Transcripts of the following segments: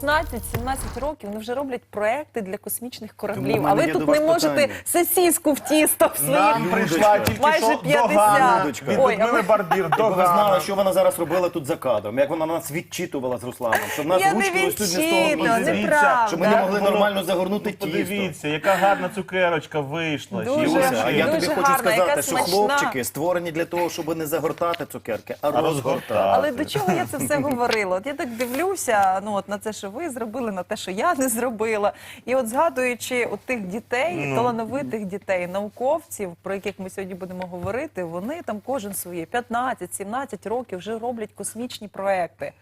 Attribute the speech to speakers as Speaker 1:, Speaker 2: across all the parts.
Speaker 1: П'ятнадцять-сімнадцять років вони вже роблять проекти для космічних
Speaker 2: Тому в
Speaker 1: кораблів.
Speaker 2: мене
Speaker 1: А ви
Speaker 2: є
Speaker 1: тут
Speaker 2: до
Speaker 1: не
Speaker 2: вас
Speaker 1: можете
Speaker 2: питання.
Speaker 1: сосіску в тісто в своїх
Speaker 3: Нам прийшла тільки
Speaker 1: Майже
Speaker 3: що
Speaker 1: 50.
Speaker 3: догана
Speaker 2: Людочка.
Speaker 3: від
Speaker 1: Ой, а
Speaker 3: Людмили
Speaker 1: ви-
Speaker 3: Барбір.
Speaker 2: Якби ви знали, що вона зараз робила тут за кадром, як вона нас відчитувала з Русланом, що в нас
Speaker 1: Я не
Speaker 2: ручки не з того
Speaker 1: неправда.
Speaker 2: щоб ми не могли нормально загорнути
Speaker 3: Ну,
Speaker 2: тісто.
Speaker 3: Подивіться, яка гарна цукерочка вийшла.
Speaker 1: Дуже
Speaker 2: а я
Speaker 1: Дуже
Speaker 2: тобі хочу
Speaker 1: яка
Speaker 2: сказати, що
Speaker 1: смачна.
Speaker 2: хлопчики створені для того, щоб не загортати цукерки, а
Speaker 3: розгортати.
Speaker 2: розгортати.
Speaker 1: Але до чого я це все говорила? От я так дивлюся, ну от на те, що ви зробили, на те, що я не зробила. І от згадуючи от тих дітей,
Speaker 3: Ну.
Speaker 1: талановитих дітей, науковців, про яких ми сьогодні будемо говорити, вони там кожен своє 15-17 років вже роблять космічні проекти.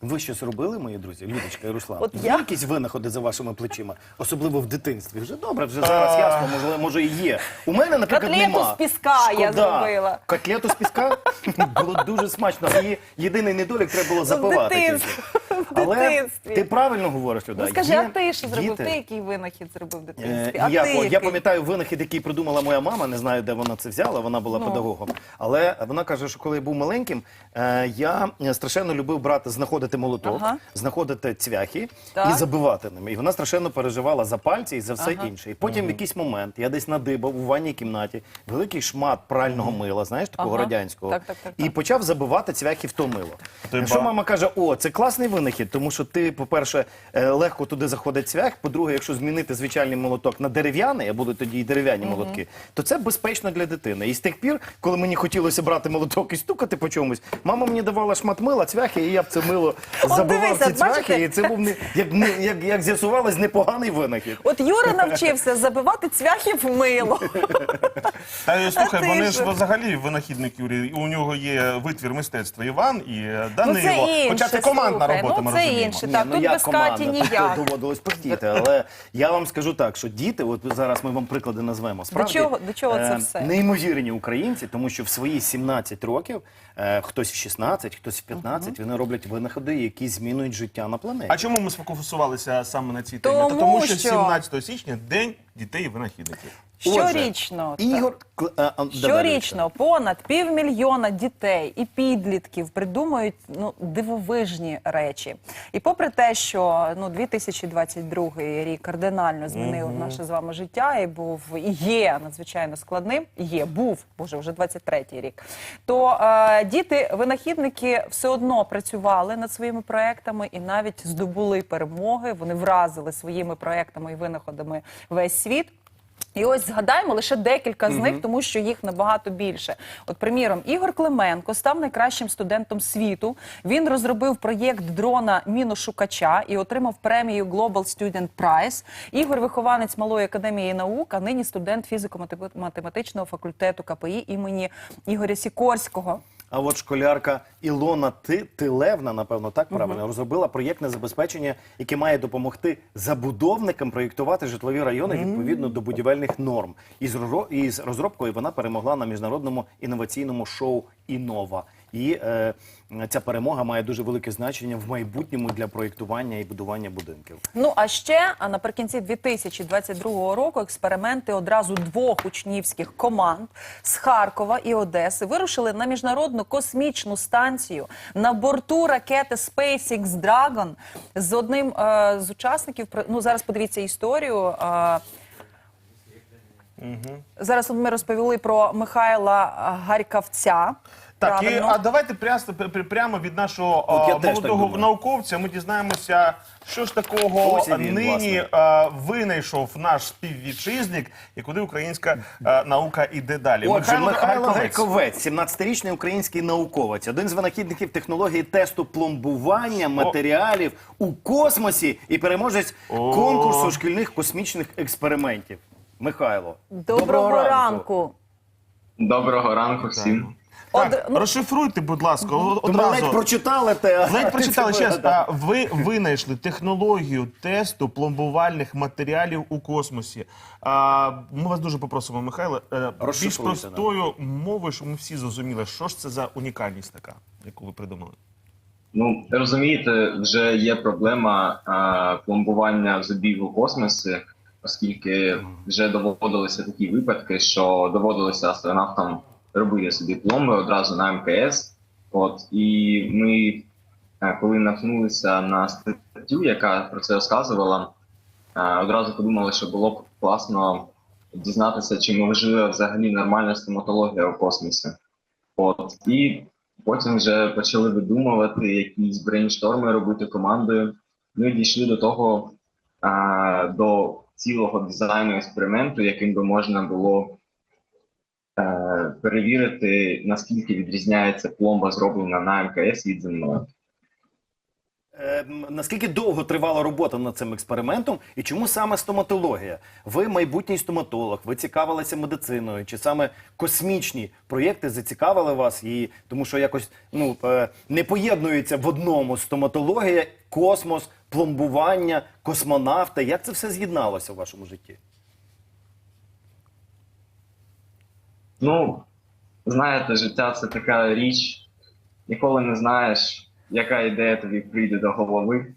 Speaker 2: Ви щось робили, мої друзі, Людочка і Руслан?
Speaker 1: От
Speaker 2: Є
Speaker 1: я-
Speaker 2: якісь винаходи за вашими плечима, особливо в дитинстві. Вже добре, вже зараз ясно, може, може і є. У мене, наприклад,
Speaker 1: Котлету
Speaker 2: нема.
Speaker 1: з піска я зробила.
Speaker 2: Котлету з піска було дуже смачно. Її єдиний недолік треба було запивати. тільки. Але
Speaker 1: дитинстві.
Speaker 2: ти правильно говориш, Люда.
Speaker 1: Ну скажи,
Speaker 2: Є
Speaker 1: а ти що зробив?
Speaker 2: діти-
Speaker 1: Ти який винахід зробив в
Speaker 2: Е,
Speaker 1: дитинстві? А
Speaker 2: я,
Speaker 1: ти
Speaker 2: о, я
Speaker 1: який?
Speaker 2: пам'ятаю винахід, який придумала моя мама. Не знаю, де вона це взяла. Вона була
Speaker 1: Ну.
Speaker 2: педагогом. Але вона каже, що коли я був маленьким, е, я е, страшенно любив брати, знаходити молоток,
Speaker 1: Ага.
Speaker 2: знаходити цвяхи
Speaker 1: Так.
Speaker 2: і забивати ними. І вона страшенно переживала за пальці і за все
Speaker 1: Ага.
Speaker 2: інше. І потім в якийсь момент я десь надибав у ванній кімнаті великий шмат прального мила, знаєш, такого
Speaker 1: Ага.
Speaker 2: радянського,
Speaker 1: Так, так, так,
Speaker 2: і
Speaker 1: так.
Speaker 2: почав забивати цвяхи в то мило.
Speaker 3: Ти
Speaker 2: Що
Speaker 3: ба-
Speaker 2: мама каже: о, це класний винахід, тому що ти, по-перше, е, легко туди заходить цвях. По-друге, якщо змінити звичайний молоток на дерев'яний, а будуть тоді і дерев'яні молотки, то це безпечно для дитини. І з тих пір, коли мені хотілося брати молоток і стукати по чомусь, мама мені давала шмат мила, цвяхи, і я б це мило забивав ці цвяхи, і це був не як, не- як, як з'ясувалось, непоганий винахід.
Speaker 1: От Юра навчився забивати цвяхи в мило.
Speaker 3: Та слухай, вони ж взагалі винахідник Юрій. У нього є витвір мистецтва Іван і е, Данило.
Speaker 1: Ну,
Speaker 3: Хоча це командна робота,
Speaker 1: ну,
Speaker 3: ми
Speaker 1: це
Speaker 3: розуміємо.
Speaker 1: інше.
Speaker 2: Ні,
Speaker 1: так,
Speaker 2: ну
Speaker 1: тут
Speaker 2: як
Speaker 1: без Каті
Speaker 2: команда,
Speaker 1: ніяк.
Speaker 2: доводилось потіти. Але я вам скажу так, що діти, от зараз ми вам приклади назвемо. Справді,
Speaker 1: чого- до чого це
Speaker 2: е,
Speaker 1: все?
Speaker 2: Неймовірні українці, тому що в свої 17 років, хтось в 16, хтось в 15, вони роблять винаходи, які змінюють життя на планеті.
Speaker 3: А чому ми сфокусувалися саме на цій темі?
Speaker 1: Тому
Speaker 3: Та тому що
Speaker 1: що-
Speaker 3: 17 січня день дітей і винахідників.
Speaker 1: Щорічно. так.
Speaker 2: Ігор Кл- е, а,
Speaker 1: Щорічно понад півмільйона дітей і підлітків придумують ну дивовижні речі. І попри те, що ну 2022 рік кардинально змінив наше з вами життя і був і є надзвичайно складним. Є, був боже, вже 23-й рік. То е, діти, винахідники все одно працювали над своїми проектами і навіть здобули перемоги. Вони вразили своїми проектами і винаходами весь світ. І ось згадаємо лише декілька з них, тому що їх набагато більше. От, приміром, Ігор Клименко став найкращим студентом світу. Він розробив проєкт дрона міношукача і отримав премію Global Student Prize. Ігор вихованець малої академії наук, а нині студент фізико-математичного факультету КПІ імені Ігоря Сікорського.
Speaker 2: А от школярка Ілона Ти- Тилевна, напевно, так правильно, розробила проєктне забезпечення, яке має допомогти забудовникам проєктувати житлові райони відповідно до будівельних норм. І з розробкою вона перемогла на міжнародному інноваційному шоу Інова. І е, ця перемога має дуже велике значення в майбутньому для проєктування і будування будинків.
Speaker 1: Ну а ще а наприкінці 2022 року експерименти одразу двох учнівських команд з Харкова і Одеси вирушили на міжнародну космічну станцію на борту ракети SpaceX Dragon з одним е, з учасників. Ну зараз подивіться історію. Е, Зараз ми розповіли про Михайла Гарькавця.
Speaker 3: Так, і, а давайте прясно, пр- пр- прямо від нашого
Speaker 2: От я
Speaker 3: а,
Speaker 2: теж так
Speaker 3: молодого
Speaker 2: думаю.
Speaker 3: науковця ми дізнаємося, що ж такого
Speaker 2: Ось і він,
Speaker 3: нині
Speaker 2: власне.
Speaker 3: а, винайшов наш співвітчизник і куди українська а, наука іде далі.
Speaker 2: Отже, Михайло
Speaker 3: Гайковець.
Speaker 2: Гайковець, 17-річний український науковець, один з винахідників технології тесту пломбування матеріалів у космосі і переможець конкурсу шкільних космічних експериментів. Михайло,
Speaker 1: Доброго, ранку.
Speaker 4: Доброго ранку всім.
Speaker 1: Од-
Speaker 3: Так,
Speaker 1: ну-
Speaker 3: розшифруйте, будь ласка, о-
Speaker 2: ми ледь
Speaker 3: одразу.
Speaker 2: прочитали те. а
Speaker 3: Ледь прочитали
Speaker 2: це
Speaker 3: ще раз.
Speaker 2: вигадав.
Speaker 3: А, Ви винайшли технологію тесту пломбувальних матеріалів у космосі. А, Ми вас дуже попросимо, Михайло, е, більш
Speaker 2: Розшифруйте нам.
Speaker 3: простою мовою, щоб ми всі зрозуміли, що ж це за унікальність така, яку ви придумали.
Speaker 4: Ну розумієте, вже є проблема а, пломбування зубів у космосі, оскільки вже доводилися такі випадки, що доводилося астронавтам робити собі пломби одразу на МКС. От і ми, е, коли наткнулися на статтю, яка про це розказувала, е, одразу подумали, що було б класно дізнатися, чи можлива взагалі нормальна стоматологія у космосі. От і потім вже почали видумувати якісь брейншторми робити командою. Ми дійшли до того до цілого дизайну експерименту, яким би можна було е, перевірити, наскільки відрізняється пломба, зроблена на МКС від земної.
Speaker 2: Е, Наскільки довго тривала робота над цим експериментом, і чому саме стоматологія? Ви майбутній стоматолог, ви цікавилися медициною, чи саме космічні проєкти зацікавили вас? І тому що якось ну е, не поєднується в одному стоматологія, космос, пломбування, космонавти. Як це все з'єдналося в вашому житті?
Speaker 4: Ну, знаєте, життя це така річ, ніколи не знаєш, яка ідея тобі прийде до голови.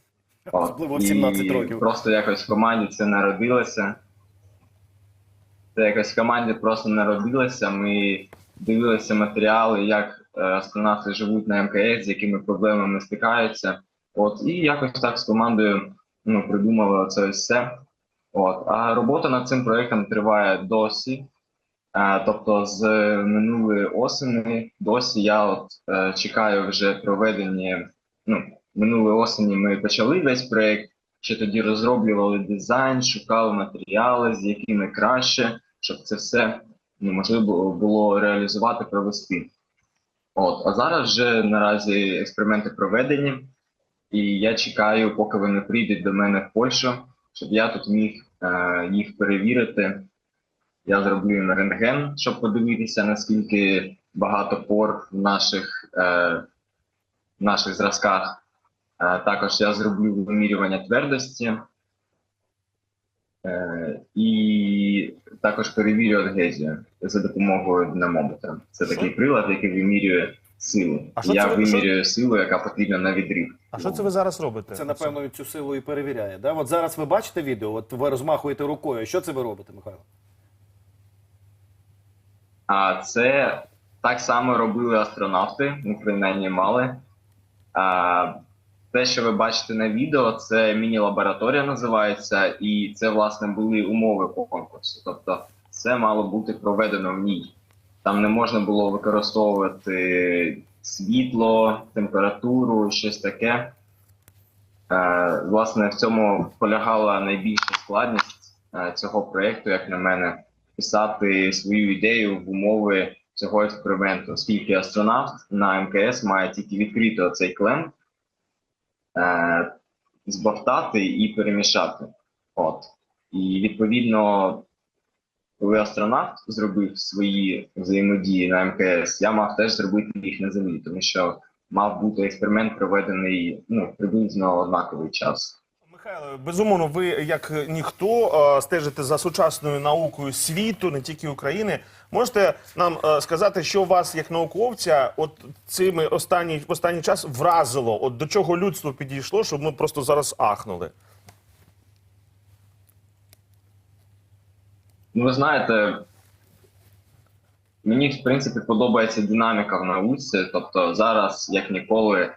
Speaker 2: Особливо в 17
Speaker 4: і
Speaker 2: років.
Speaker 4: Просто якось в команді це народилося. Це якось в команді просто народилося. Ми дивилися матеріали, як е, астронавти живуть на МКС, з якими проблемами стикаються. От, і якось так з командою ну, придумали це все. От. А робота над цим проєктом триває досі. Е, Тобто з минулої осені досі я от е, чекаю вже проведення. Ну, минулої осені ми почали весь проєкт, ще тоді розроблювали дизайн, шукали матеріали, з якими краще, щоб це все ну, було реалізувати, провести. От, а зараз вже наразі експерименти проведені, і я чекаю, поки вони прийдуть до мене в Польщу, щоб я тут міг е, їх перевірити. Я зроблю їм рентген, щоб подивитися, наскільки багато пор в наших, е, в наших зразках. Е, також я зроблю вимірювання твердості. Е, і також перевірю адгезію за допомогою динамометра. Це такий прилад, який вимірює силу.
Speaker 3: А що
Speaker 4: я
Speaker 3: це-
Speaker 4: вимірюю силу, яка потрібна на відрив.
Speaker 3: А що це ви зараз робите?
Speaker 2: Це напевно цю силу і перевіряє. Да? От зараз ви бачите відео, от ви розмахуєте рукою. Що це ви робите, Михайло?
Speaker 4: А це так само робили астронавти, ну принаймні мали. А, те, що ви бачите на відео, це міні-лабораторія називається, і це власне були умови по конкурсу. Тобто, це мало бути проведено в ній. Там не можна було використовувати світло, температуру, щось таке. Е, власне, в цьому полягала найбільша складність е, цього проєкту, як на мене, писати свою ідею в умови цього експерименту, оскільки астронавт на МКС має тільки відкрити оцей клем, е, збовтати і перемішати. От. І відповідно, коли астронавт зробив свої взаємодії на МКС, я мав теж зробити їх на землі, тому що мав бути експеримент проведений ну, приблизно однаковий час.
Speaker 3: Михайло, безумовно, ви як ніхто е, стежите за сучасною наукою світу, не тільки України. Можете нам е, сказати, що вас як науковця, от цими останні останній час вразило? От до чого людство підійшло, щоб ми просто зараз ахнули?
Speaker 4: Ну, ви знаєте, мені в принципі подобається динаміка в науці. Тобто зараз, як ніколи,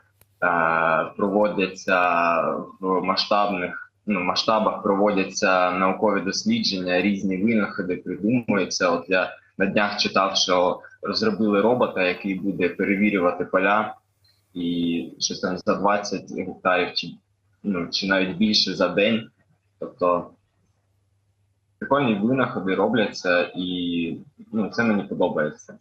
Speaker 4: проводяться в масштабних ну, масштабах проводяться наукові дослідження, різні винаходи придумуються. От я на днях читав, що розробили робота, який буде перевірювати поля, і щось там за 20 гектарів, чи ну чи навіть більше за день. Тобто прикольні винаходи робляться, і ну, це мені подобається.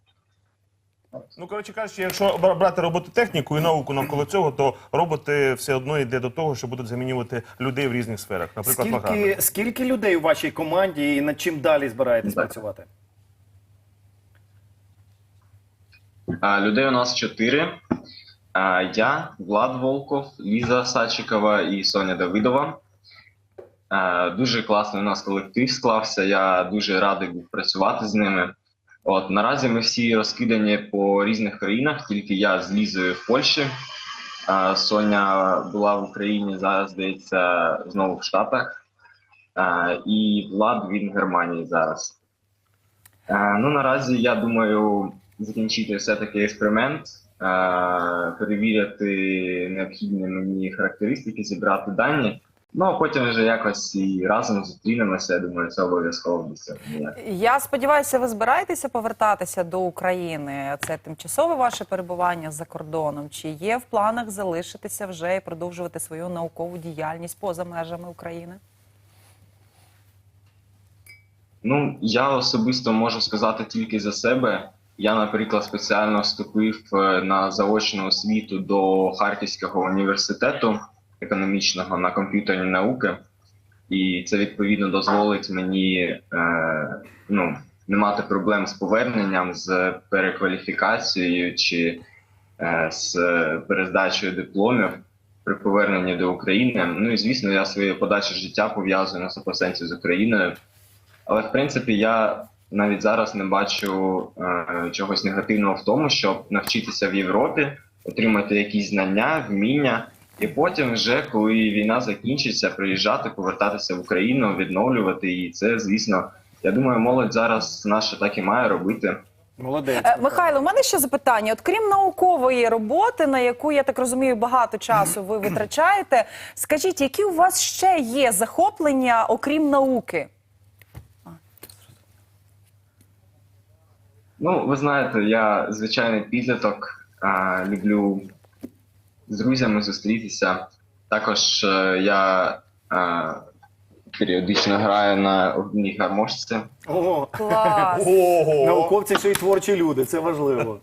Speaker 3: Ну, коротше кажучи, якщо брати робототехніку і науку навколо цього, то роботи все одно йде до того, що будуть замінювати людей в різних сферах, наприклад,
Speaker 2: Скільки,
Speaker 3: програми.
Speaker 2: скільки людей у вашій команді і над чим далі збираєтесь
Speaker 4: Так.
Speaker 2: працювати?
Speaker 4: А, людей у нас чотири. А, я, Влад Волков, Ліза Сачикова і Соня Давидова. А, дуже класний у нас колектив склався. Я дуже радий був працювати з ними. От наразі ми всі розкидані по різних країнах, тільки я з в Польщі. Соня була в Україні, зараз здається, знову в Штатах. І Влад він в Германії зараз. Ну, наразі я думаю закінчити все-таки експеримент, е, перевіряти необхідні мені характеристики, зібрати дані. Ну, а потім вже якось і разом зустрінемося. Я думаю, це обов'язково цього.
Speaker 1: Я сподіваюся, ви збираєтеся повертатися до України. Це тимчасове ваше перебування за кордоном? Чи є в планах залишитися вже і продовжувати свою наукову діяльність поза межами України?
Speaker 4: Ну, я особисто можу сказати тільки за себе. Я, наприклад, спеціально вступив е, на заочну освіту до Харківського університету економічного на комп'ютерні науки, і це відповідно дозволить мені е, ну, не мати проблем з поверненням, з перекваліфікацією чи е, з перездачею дипломів при поверненні до України. Ну і звісно, я своє подальше життя пов'язую на 100% з Україною. Але в принципі я навіть зараз не бачу е, чогось негативного в тому, щоб навчитися в Європі, отримати якісь знання, вміння, і потім, вже коли війна закінчиться, приїжджати, повертатися в Україну, відновлювати її. Це, звісно, я думаю, молодь зараз наша так і має робити.
Speaker 2: Молодець.
Speaker 1: Е, Михайло, у мене ще запитання. От крім наукової роботи, на яку я так розумію, багато часу ви витрачаєте. Скажіть, які у вас ще є захоплення, окрім науки?
Speaker 4: Ну, ви знаєте, я звичайний підліток, а, люблю з друзями зустрітися. Також е, я а, періодично граю на одній гармошці.
Speaker 2: Ого,
Speaker 1: Клас!
Speaker 3: Ого!
Speaker 2: науковці ще й творчі люди, це важливо.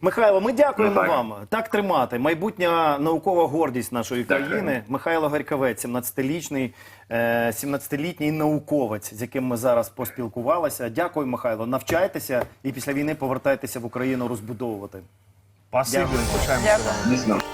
Speaker 2: Михайло, ми дякуємо
Speaker 4: Ну, так.
Speaker 2: вам. Так тримати. Майбутня наукова гордість нашої
Speaker 4: Дякую.
Speaker 2: країни. Михайло Горьковець, 17-річний, е, 17-літній науковець, з яким ми зараз поспілкувалися. Дякую, Михайло. Навчайтеся і після війни повертайтеся в Україну розбудовувати.
Speaker 3: Спасибі,
Speaker 2: Дякую.
Speaker 1: Дякую.